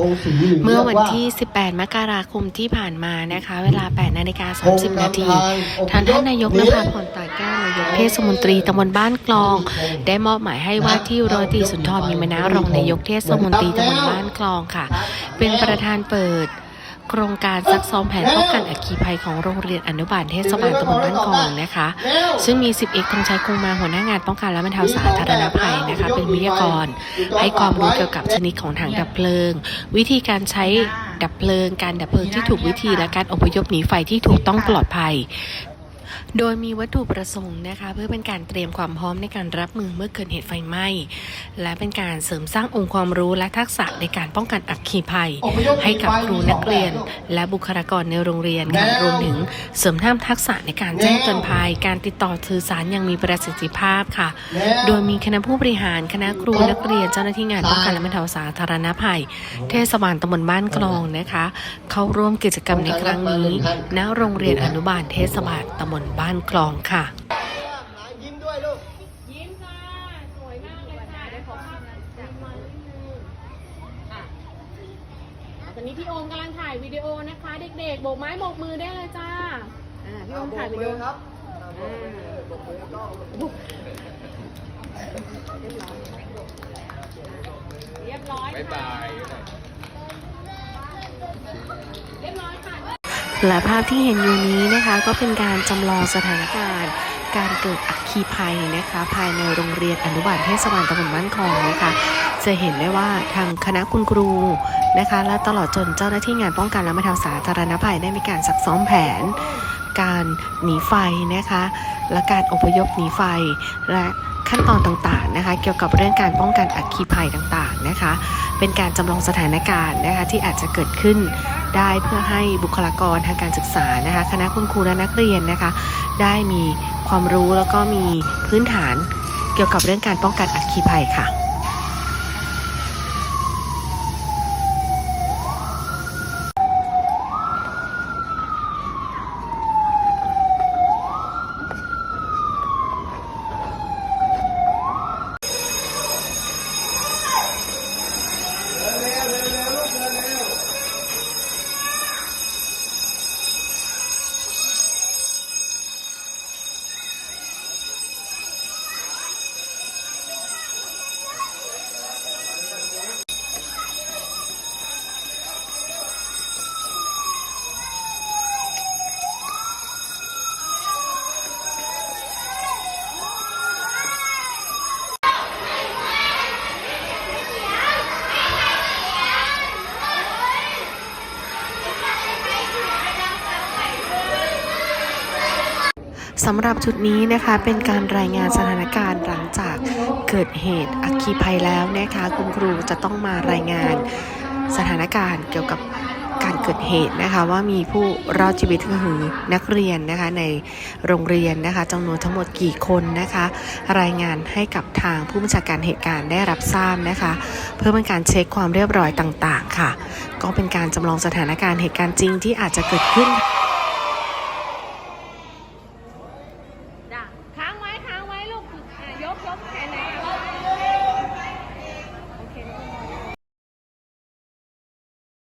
ธงสีหรือเมื่อวันรียกาที่ 18 มกราคมที่ผ่านมานะคะ เวลา 8 นาฬิกาธง30 นาทีนำทางอพยพทางท่านนายกหนนีภาพรตาแก้วนายกเทศมนตรีตำบลบ้านกลอง ได้มอบหมายให้ว่าที่ร้อยตรีสุนทรมีมนะรองนายกเทศมนตรีตำบลบ้านกลองค่ะ เป็นประธานเปิด โครงการซักซ้อมแผนป้องกันอัคคีภัยของโรงเรียนอนุบาลเทศบาลตำบลบ้านกลองนะคะ ซึ่งมี10เอกธงชัยคงมาหัวหน้างานป้องกันและบรรเทาสาธารณภัยนะคะ เป็นวิทยากร ให้ความรู้เกี่ยวกับชนิดของถังดับเพลิง วิธีการใช้ดับเพลิง การดับเพลิงที่ถูกวิธีและการอพยพหนีไฟที่ถูกต้องปลอดภัย โดยมีวัตถุประสงค์นะคะ เพื่อเป็นการเตรียมความพร้อมในการรับมือเมื่อเกิดเหตุไฟไหม้ และเป็นการเสริมสร้างองค์ความรู้และทักษะในการป้องกันอัคคีภัย ให้กับครูนักเรียน และบุคลากรในโรงเรียนค่ะรวมถึงเสริมท่ามทักษะในการแจ้งเตือนภัย การติดต่อสื่อสารอย่างมีประสิทธิภาพค่ะ โดยมีคณะผู้บริหารคณะครูนักเรียนเจ้าหน้าที่งานป้องกันและบรรเทาสาธารณภัย เทศบาลตำบลบ้านกลองนะคะ เข้าร่วมกิจกรรมในครั้งนี้ณโรงเรียนอนุบาลเทศบาลตำบลบ้านกลองค่ะยิ้มด้วยลูกยิ้มค่ะสวยมากเลยค่ะเดี๋ยวขอภาพจากมานิดนึงอะตอนนี้พี่โอมกำลังถ่ายวิดีโอนะคะ เด็กๆโบกไม้โบกมือได้เลยจ้าอ่าพี่โอมถ่ายวิดีโอครับเรียบร้อยบ๊ายบายเรี และภาพที่เห็นอยู่นี้นะคะก็เป็นการจำลองสถานการณ์ การเกิดอัคคีภัยนะคะ ภายในโรงเรียนอนุบาลเทศบาลตำบลบ้านคลองนะคะ จะเห็นได้ว่าทางคณะคุณครูนะคะ และตลอดจนเจ้าหน้าที่งานป้องกันและบรรเทาสาธารณภัยได้มีการซักซ้อมแผน การหนีไฟนะคะ และการอพยพหนีไฟและขั้นตอนต่างๆนะคะ เกี่ยวกับเรื่องการป้องกันอัคคีภัยต่างๆนะคะ เป็นการจำลองสถานการณ์นะคะที่อาจจะเกิดขึ้น ได้เพื่อให้บุคลากรทางการศึกษานะคะคณะคุณครูและนักเรียนนะคะได้มีความรู้แล้วก็มีพื้นฐานเกี่ยวกับเรื่องการป้องกันอัคคีภัยค่ะ สำหรับจุดนี้นะคะเป็นการรายงานสถานการณ์หลังจากเกิดเหตุอัคคีภัยแล้วนะคะคุณครูจะต้องมารายงานสถานการณ์เกี่ยวกับการเกิดเหตุนะคะว่ามีผู้รอดชีวิตก็คือนักเรียนนะคะในโรงเรียนนะคะจำนวนทั้งหมดกี่คนนะคะ รายงานให้กับทางผู้บัญชาการเหตุการณ์ได้รับทราบนะคะ เพื่อเป็นการเช็คความเรียบร้อยต่างๆ ค่ะ ก็เป็นการจำลองสถานการณ์เหตุการณ์จริงที่อาจจะเกิดขึ้น Self-care.